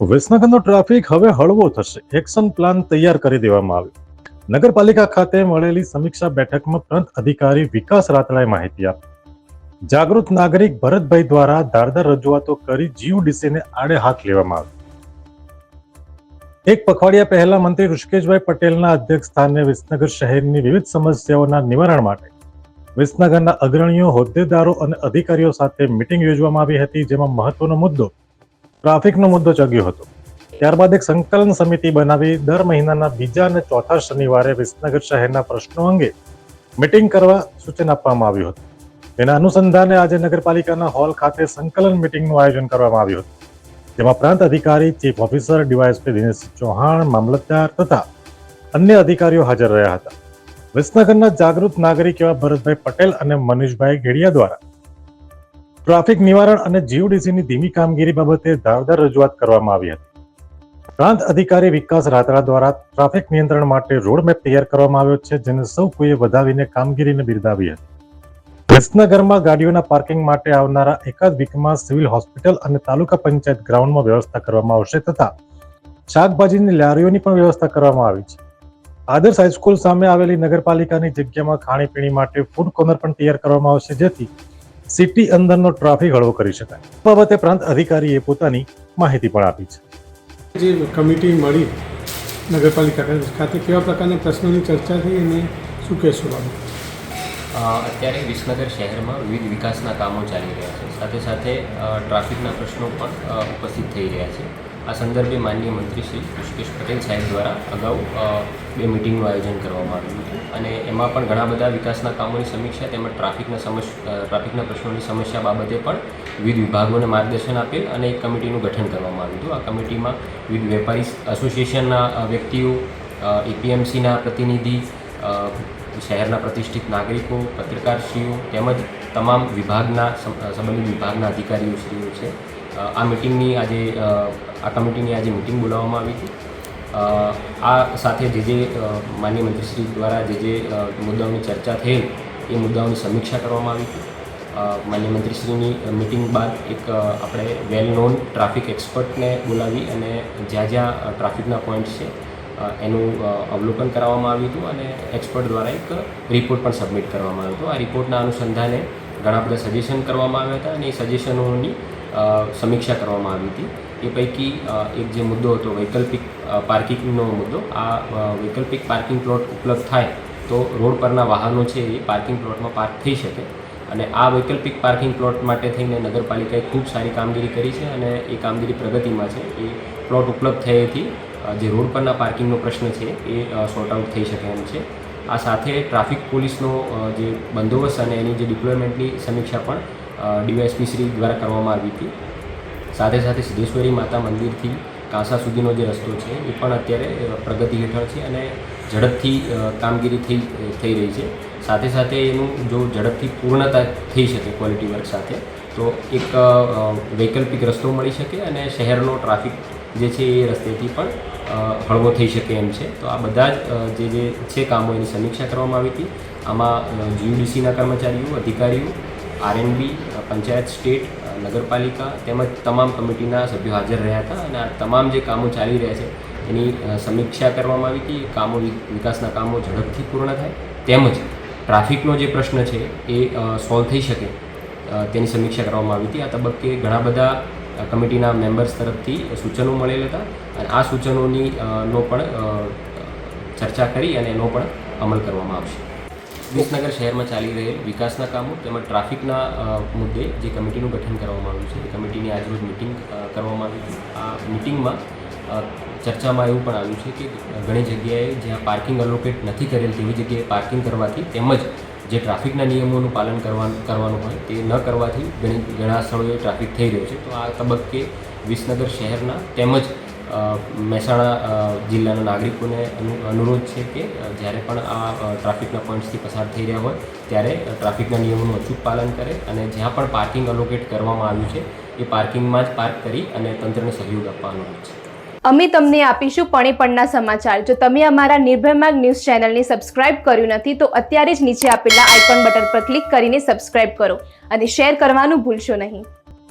વિસનગરનો traffic હવે હળવો થશે. એક્શન પ્લાન તૈયાર કરી દેવામાં આવ્યો. નગરપાલિકા ખાતે મળેલી સમીક્ષા બેઠકમાં પ્રાંત અધિકારી વિકાસ રાતડાએ માહિતી આપી. જાગૃત નાગરિક ભરતભાઈ દ્વારા ધારદાર રજૂઆતો કરી જીયુડીસીને આડે હાથ લેવામાં આવી એક પખવાડિયા પહેલા મંત્રી ઋષિકેશભાઈ પટેલના અધ્યક્ષ સ્થાને વિસનગર શહેરની વિવિધ સમસ્યાઓના નિવારણ માટે વિસનગરના અગ્રણીઓ હોદ્દેદારો અને અધિકારીઓ સાથે મિટિંગ યોજવામાં આવી હતી, જેમાં મહત્વનો મુદ્દો ટ્રાફિકનો મુદ્દો ચગ્યો હતો. ત્યારબાદ એક સંકલન સમિતિ બનાવી દર મહિનાના બીજા અને ચોથા શનિવારે વિસનગર શહેરના પ્રશ્નો અંગે મિટિંગ કરવા સૂચન આપવામાં આવ્યું હતું. તેના અનુસંધાને આજે નગરપાલિકાના હોલ ખાતે સંકલન મિટિંગનું આયોજન કરવામાં આવ્યું હતું. જેમાં પ્રાંત અધિકારી, chief officer, DYSP Dinesh Chauhan, મામલતદાર તથા અન્ય અધિકારીઓ હાજર રહ્યા હતા. વિસનગરના જાગૃત નાગરિક એવા ભરતભાઈ પટેલ અને મનીષભાઈ ઘેડિયા દ્વારા ટ્રાફિક નિવારણ અને જીયુડીસીની ધીમી કામગીરી બાબતે ધારદાર રજૂઆત કરવામાં આવી હતી. પ્રાંત અધિકારી વિકાસ રાત્રા દ્વારા ટ્રાફિક નિયંત્રણ માટે રોડ મેપ તૈયાર કરવામાં આવ્યો છે, જેને સૌ કોઈએ વધાવીને કામગીરીને બિરદાવી હતી. વિસનગરમાં ગાડીઓના પાર્કિંગ માટે આવનારા એકાદ વીકમાં સિવિલ હોસ્પિટલ અને તાલુકા પંચાયત ગ્રાઉન્ડમાં વ્યવસ્થા કરવામાં આવશે તથા શાકભાજીની લારીઓની પણ વ્યવસ્થા કરવામાં આવી છે. આદર્શ હાઈસ્કૂલ સામે આવેલી નગરપાલિકાની જગ્યામાં ખાણીપીણી માટે ફૂડ કોર્નર પણ તૈયાર કરવામાં આવશે, જેથી સિટી અંદરનો ટ્રાફિક હળવો કરી શકાય. બાબતે પ્રાંત અધિકારીએ પોતાની માહિતી પણ આપી છે. જે કમિટી મળી નગરપાલિકા ખાતે કેવા પ્રકારના પ્રશ્નોની ચર્ચા થઈ અને શું કહેશો બાબુ? અત્યારે વિસનગર શહેરમાં વિવિધ વિકાસના કામો ચાલી રહ્યા છે. સાથે સાથે ટ્રાફિકના પ્રશ્નો પણ ઉપસ્થિત થઈ રહ્યા છે. આ સંદર્ભે માનનીય મંત્રી શ્રી ઋષિકેશ પટેલ સાહેબ દ્વારા અગાઉ બે મિટિંગનું આયોજન કરવામાં આવ્યું હતું. અને એમાં પણ ઘણા બધા વિકાસના કામોની સમીક્ષા તેમજ ટ્રાફિકના સમસ્યા ટ્રાફિકના પ્રશ્નોની સમસ્યા બાબતે પણ વિવિધ વિભાગોને માર્ગદર્શન આપેલ અને એક કમિટીનું ગઠન કરવામાં આવ્યું હતું. આ કમિટીમાં વિવિધ વેપારી એસોસિએશનના વ્યક્તિઓ એપીએમસીના પ્રતિનિધિ શહેરના પ્રતિષ્ઠિત નાગરિકો, પત્રકારશ્રીઓ તેમજ તમામ વિભાગના સંબંધિત વિભાગના અધિકારીઓ શ્રીઓ છે. આ મિટિંગની આજે આ કમિટીની આજે મિટિંગ બોલાવવામાં આવી હતી. આ સાથે જે જે માનનીય મંત્રીશ્રી દ્વારા જે જે મુદ્દાઓની ચર્ચા થયેલ, એ મુદ્દાઓની સમીક્ષા કરવામાં આવી હતી. માન્ય મંત્રીશ્રીની મિટિંગ બાદ એક આપણે વેલ નોન ટ્રાફિક એક્સપર્ટને બોલાવી અને જ્યાં જ્યાં ટ્રાફિકના પોઈન્ટ છે એનું અવલોકન કરાવવામાં આવ્યું હતું અને એક્સપર્ટ દ્વારા એક રિપોર્ટ પણ સબમિટ કરવામાં આવ્યો હતો. આ રિપોર્ટના અનુસંધાને ઘણા બધા સજેશન કરવામાં આવ્યા હતા અને એ સજેશનોની સમીક્ષા કરવામાં આવી હતી. એ પૈકી એક જે મુદ્દો હતો, વૈકલ્પિક પાર્કિંગનો મુદ્દો, આ વૈકલ્પિક પાર્કિંગ પ્લોટ ઉપલબ્ધ થાય તો રોડ પરના વાહનો છે એ પાર્કિંગ પ્લોટમાં પાર્ક થઈ શકે. અને આ વૈકલ્પિક પાર્કિંગ પ્લોટ માટે થઈને નગરપાલિકાએ ખૂબ સારી કામગીરી કરી છે અને એ કામગીરી પ્રગતિમાં છે. એ પ્લોટ ઉપલબ્ધ થયેથી જે રોડ પરના પાર્કિંગનો પ્રશ્ન છે એ સોર્ટ આઉટ થઈ શકે એમ છે. આ સાથે ટ્રાફિક પોલીસનો જે બંદોબસ્ત અને એની જે ડિપ્લોયમેન્ટની સમીક્ષા પણ ડીવાયએસપી શ્રી દ્વારા કરવામાં આવી હતી. સાથે સાથે સિદ્ધેશ્વરી માતા મંદિરથી કાંસા સુધીનો જે રસ્તો છે, એ પણ અત્યારે પ્રગતિ હેઠળ છે અને ઝડપથી કામગીરી થઈ થઈ રહી છે. સાથે સાથે એનું જો ઝડપથી પૂર્ણતા થઈ શકે ક્વોલિટી વર્ક સાથે, તો એક વૈકલ્પિક રસ્તો મળી શકે અને શહેરનો ટ્રાફિક જે છે એ રસ્તેથી પણ હળવો થઈ શકે એમ છે. તો આ બધા જ જે જે છે કામો એની સમીક્ષા કરવામાં આવી હતી. આમાં જીયુડીસીના કર્મચારીઓ, અધિકારીઓ આરએનબી પંચાયત, સ્ટેટ નગરપાલિકા તેમજ તમામ કમિટીના સભ્યો હાજર રહ્યા હતા અને આ તમામ જે કામો ચાલી રહ્યા છે એની સમીક્ષા કરવામાં આવી હતી. કામો વિકાસના કામો ઝડપથી પૂર્ણ થાય તેમજ ટ્રાફિકનો જે પ્રશ્ન છે એ સોલ્વ થઈ શકે તેની સમીક્ષા કરવામાં આવી હતી. આ તબક્કે ઘણા બધા કમિટીના મેમ્બર્સ તરફથી સૂચનો મળેલ હતા અને આ સૂચનોની નો પણ ચર્ચા કરી અને એનો પણ અમલ કરવામાં આવશે. વિસનગર શહેરમાં ચાલી રહેલ વિકાસના કામો તેમજ ટ્રાફિકના મુદ્દે જે કમિટીનું ગઠન કરવામાં આવ્યું છે. કમિટીની આજરોજ મિટિંગ કરવામાં આવી છે આ મિટિંગમાં ચર્ચામાં એવું પણ આવ્યું છે કે ઘણી જગ્યાએ જ્યાં પાર્કિંગ અલોકેટ નથી કરેલ તેવી જગ્યાએ પાર્કિંગ કરવાથી તેમજ જે ટ્રાફિકના નિયમોનું પાલન કરવાનું કરવાનું હોય તે ન કરવાથી ઘણી, ઘણા સ્થળોએ ટ્રાફિક થઈ રહ્યો છે. તો આ તબક્કે વિસનગર શહેરના તેમજ મહેસાણા જિલ્લાના નાગરિકોને અનુરોધ છે કે જ્યારે પણ આ ટ્રાફિકના પોઈન્ટ્સથી પસાર થઈ રહ્યા હોય, ત્યારે ટ્રાફિકના નિયમોનું અચૂક પાલન કરે અને જ્યાં પણ પાર્કિંગ અલોકેટ કરવામાં આવ્યું છે, એ પાર્કિંગમાં જ પાર્ક કરી અને તંત્રને સહયોગ આપવાનો છે. અમે તમને આપીશું પણેપણના સમાચાર. જો તમે અમારા નિર્ભયમાર્ગ ન્યૂઝ ચેનલને સબસ્ક્રાઇબ કર્યું નથી, તો અત્યારે જ નીચે આપેલા આઇકોન બટન પર ક્લિક કરીને સબસ્ક્રાઇબ કરો અને શેર કરવાનું ભૂલશો નહીં.